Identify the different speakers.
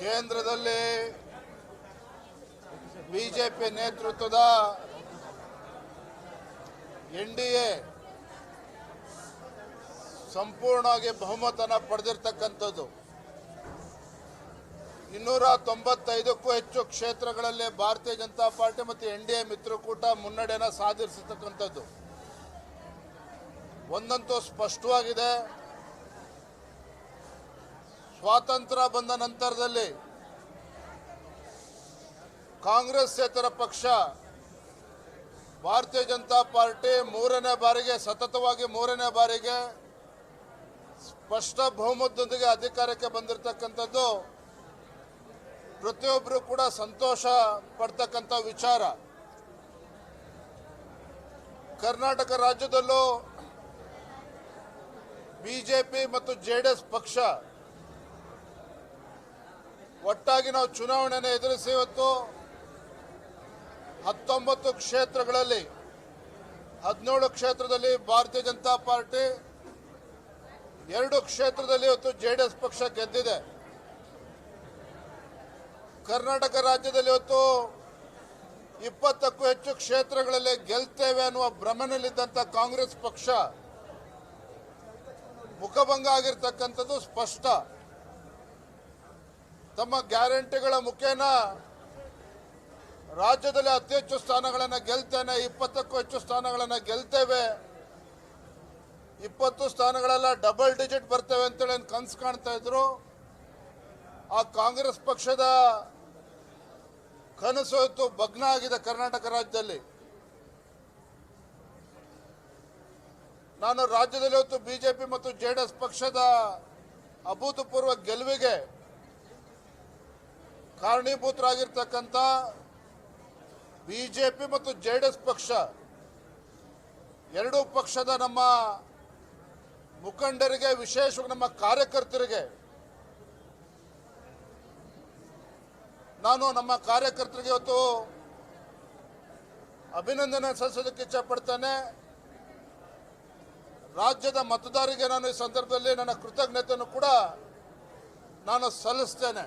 Speaker 1: ಕೇಂದ್ರದಲ್ಲಿ ಬಿಜೆಪಿ ನೇತೃತ್ವದ N D A ಸಂಪೂರ್ಣವಾಗಿ ಬಹುಮತನ ಪಡೆದಿರ್ತಕ್ಕಂಥದ್ದು. ಇನ್ನೂರ ತೊಂಬತ್ತೈದಕ್ಕೂ ಹೆಚ್ಚು ಕ್ಷೇತ್ರಗಳಲ್ಲಿ ಭಾರತೀಯ ಜನತಾ ಪಾರ್ಟಿ ಮತ್ತು ಎನ್ ಡಿ ಎ ಮಿತ್ರಕೂಟ ಮುನ್ನಡೆಯನ್ನು ಸಾಧಿಸತಕ್ಕಂಥದ್ದು ಒಂದಂತೂ ಸ್ಪಷ್ಟವಾಗಿದೆ. ಸ್ವಾತಂತ್ರ್ಯ ಬಂದ ನಂತರದಲ್ಲಿ ಕಾಂಗ್ರೆಸ್ಸೇತರ ಪಕ್ಷ ಭಾರತೀಯ ಜನತಾ ಪಾರ್ಟಿ ಮೂರನೇ ಬಾರಿಗೆ, ಸತತವಾಗಿ ಮೂರನೇ ಬಾರಿಗೆ ಸ್ಪಷ್ಟ ಬಹುಮತದೊಂದಿಗೆ ಅಧಿಕಾರಕ್ಕೆ ಬಂದಿರತಕ್ಕಂಥದ್ದು ಪ್ರತಿಯೊಬ್ಬರು ಕೂಡ ಸಂತೋಷ ಪಡ್ತಕ್ಕಂಥ ವಿಚಾರ. ಕರ್ನಾಟಕ ರಾಜ್ಯದಲ್ಲೂ ಬಿಜೆಪಿ ಮತ್ತು ಜೆ ಪಕ್ಷ ಒಟ್ಟಾಗಿ ನಾವು ಚುನಾವಣೆಯನ್ನು ಎದುರಿಸಿ ಇವತ್ತು ಹತ್ತೊಂಬತ್ತು ಕ್ಷೇತ್ರಗಳಲ್ಲಿ, ಹದಿನೇಳು ಕ್ಷೇತ್ರದಲ್ಲಿ ಭಾರತೀಯ ಜನತಾ ಪಾರ್ಟಿ, ಎರಡು ಕ್ಷೇತ್ರದಲ್ಲಿ ಇವತ್ತು ಜೆ ಡಿ ಎಸ್ ಪಕ್ಷ ಗೆದ್ದಿದೆ. ಕರ್ನಾಟಕ ರಾಜ್ಯದಲ್ಲಿ ಇವತ್ತು ಇಪ್ಪತ್ತಕ್ಕೂ ಹೆಚ್ಚು ಕ್ಷೇತ್ರಗಳಲ್ಲಿ ಗೆಲ್ತೇವೆ ಅನ್ನುವ ಭ್ರಮನಲ್ಲಿದ್ದಂಥ ಕಾಂಗ್ರೆಸ್ ಪಕ್ಷ ಮುಖಭಂಗ ಆಗಿರ್ತಕ್ಕಂಥದ್ದು ಸ್ಪಷ್ಟ. ತಮ್ಮ ಗ್ಯಾರಂಟಿಗಳ ಮುಖೇನ ರಾಜ್ಯದಲ್ಲಿ ಅತಿ ಹೆಚ್ಚು ಸ್ಥಾನಗಳನ್ನು ಗೆಲ್ತೇನೆ, ಇಪ್ಪತ್ತಕ್ಕೂ ಹೆಚ್ಚು ಸ್ಥಾನಗಳನ್ನು ಗೆಲ್ತೇವೆ. ಇಪ್ಪತ್ತು ಸ್ಥಾನಗಳೆಲ್ಲ ಡಬಲ್ ಡಿಜಿಟ್ ಬರ್ತೇವೆ ಅಂತೇಳಿ ಕನಸು ಕಾಣ್ತಾ ಇದ್ರು? ಆ ಕಾಂಗ್ರೆಸ್ ಪಕ್ಷದ ಕನಸು ಇತ್ತು ಭಗ್ನ ಆಗಿದೆ ಕರ್ನಾಟಕ ರಾಜ್ಯದಲ್ಲಿ. ನಾನು ರಾಜ್ಯದಲ್ಲಿ ಇವತ್ತು ಬಿಜೆಪಿ ಮತ್ತು ಜೆ ಡಿ ಎಸ್ ಪಕ್ಷದ ಅಭೂತಪೂರ್ವ ಗೆಲುವಿಗೆ ಕಾರಣೀಭೂತರಾಗಿರ್ತಕ್ಕಂಥ ಬಿ ಜೆ ಪಿ ಮತ್ತು ಜೆ ಡಿ ಎಸ್ ಪಕ್ಷ, ಎರಡೂ ಪಕ್ಷದ ನಮ್ಮ ಮುಖಂಡರಿಗೆ, ವಿಶೇಷವಾಗಿ ನಮ್ಮ ಕಾರ್ಯಕರ್ತರಿಗೆ, ನಾನು ನಮ್ಮ ಕಾರ್ಯಕರ್ತರಿಗೆ ಇವತ್ತು ಅಭಿನಂದನೆ ಸಲ್ಲಿಸೋದಕ್ಕೆ ಇಚ್ಛಪಡ್ತೇನೆ. ರಾಜ್ಯದ ಮತದಾರರಿಗೆ ನಾನು ಈ ಸಂದರ್ಭದಲ್ಲಿ ನನ್ನ ಕೃತಜ್ಞತೆಯನ್ನು ಕೂಡ ನಾನು ಸಲ್ಲಿಸ್ತೇನೆ.